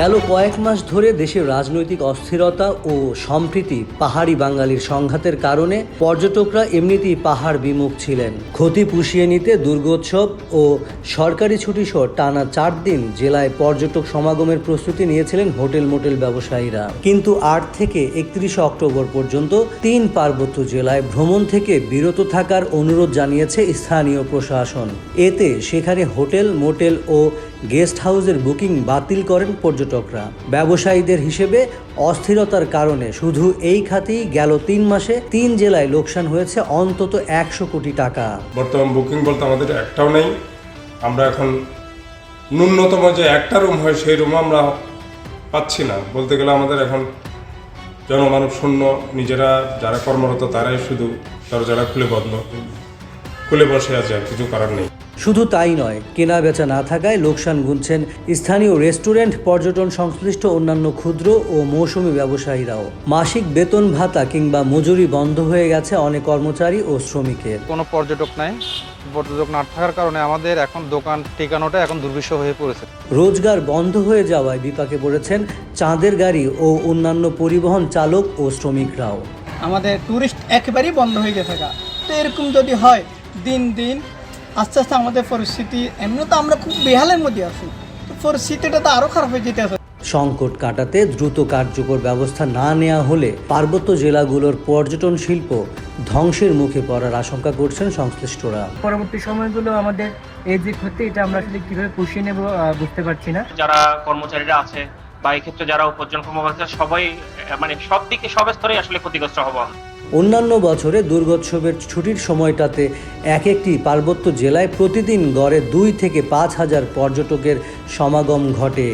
গেল কয়েক মাস ধরে দেশের রাজনৈতিক অস্থিরতা ও সম্প্রীতি পাহাড়ি বাঙালির সংঘাতের কারণে পর্যটকরা এমনিতেই পাহাড় বিমুখ ছিলেন। ক্ষতি পুষিয়ে নিতে দুর্গোৎসব ও সরকারি ছুটি সহ টানা চার দিন জেলায় পর্যটক সমাগমের প্রস্তুতি নিয়েছিলেন হোটেল মোটেল ব্যবসায়ীরা। কিন্তু আট থেকে একত্রিশে অক্টোবর পর্যন্ত তিন পার্বত্য জেলায় ভ্রমণ থেকে বিরত থাকার অনুরোধ জানিয়েছে স্থানীয় প্রশাসন। এতে সেখানে হোটেল, মোটেল ও গেস্ট হাউসের বুকিং বাতিল করেন পর্যটকরা। ব্যবসায়ীদের হিসেবে অস্থিরতার কারণে শুধু এই খাতেই গেল তিন মাসে তিন জেলায় লোকসান হয়েছে অন্তত একশো কোটি টাকা। বর্তমান বুকিং বলতে আমাদের একটাও নেই। আমরা এখন ন্যূনতম যে একটা রুম হয় সেই রুম আমরা পাচ্ছি না। বলতে গেলে আমাদের এখন জনমানব শূন্য। নিজেরা যারা কর্মরত তারাই শুধু দরজাটা খুলে বন্ধ। খুলে বসে আছে আর কিছু করার নেই। শুধু তাই নয় কেনা বেচা না থাকায় লোকসান গুনছেন স্থানীয় রেস্টুরেন্ট পর্যটন সংশ্লিষ্ট অন্যান্য ক্ষুদ্র ও মৌসুমি ব্যবসায়ীরাও। মাসিক বেতন ভাতা কিংবা মজুরি বন্ধ হয়ে গেছে অনেক কর্মচারী ও শ্রমিকের। কোনো পর্যটক নাই পর্যটক না থাকার কারণে আমাদের এখন দোকান ঠিকানোটা এখন দুর্বিষহ হয়ে পড়েছে। রোজগার বন্ধ হয়ে যাওয়ায় বিপাকে পড়েছেন চাঁদের গাড়ি ও অন্যান্য পরিবহন চালক ও শ্রমিকরাও। আমাদের ট্যুরিস্ট একেবারেই বন্ধ হয়ে গেছে তো এরকম যদি হয় দিন দিন আস্তে আস্তে আমাদের পরিস্থিতি এমনি তো আমরা খুব বেহালের মধ্যে আছি। তো পরিস্থিতিটা তো আরও খারাপ হয়ে যেতে আছে। সংকট কাটাতে দ্রুত কার্যকর ব্যবস্থা না নেওয়া হলে পার্বত্য জেলাগুলোর পর্যটন শিল্প ধ্বংসের মুখে পড়ার আশঙ্কা করছেন সংশ্লিষ্টরা। পরবর্তী সময়গুলো আমাদের এই যে ক্ষতি এটা আমরা আসলে কীভাবে পুষিয়ে নেব বুঝতে পারছি না। যারা কর্মচারীরা আছে বা ক্ষেত্রে যারা উপার্জন কর্মকর্তা সবাই মানে সব দিকে, সব স্তরে আসলে ক্ষতিগ্রস্ত হব অন্যান্য বছরে দুর্গোৎসবের ছুটির সময়টাতে এক একটি পার্বত্য জেলায় প্রতিদিন গড়ে দুই থেকে পাঁচ হাজার পর্যটকের সমাগম ঘটে।